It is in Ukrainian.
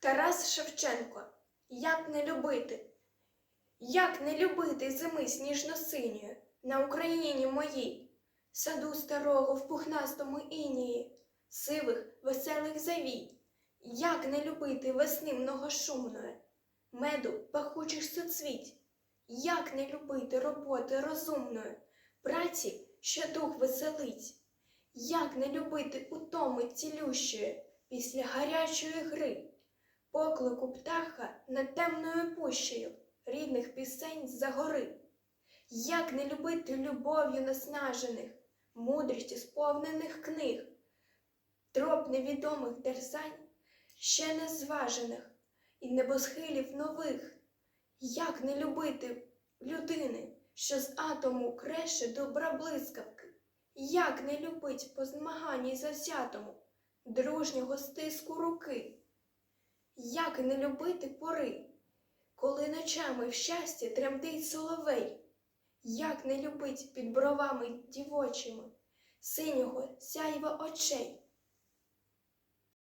Тарас Шевченко. Як не любити? Як не любити зими сніжно-синьої на Україні моїй, саду старого в пухнастому інії, сивих веселих завій? Як не любити весни многошумної, меду пахучих соцвіть? Як не любити роботи розумної, праці, що дух веселить? Як не любити утоми цілющої після гарячої гри, поклику птаха над темною пущею рідних пісень з-за гори? Як не любити любов'ю наснажених, мудрістю сповнених книг, троп невідомих дерзань, ще не зважених і небосхилів нових? Як не любити людини, що з атому креше добра блискавки? Як не любить по змаганні завзятому дружнього стиску руки? Як не любити пори, коли ночами в щасті тремтить соловей? Як не любить під бровами дівочими синього сяйва очей?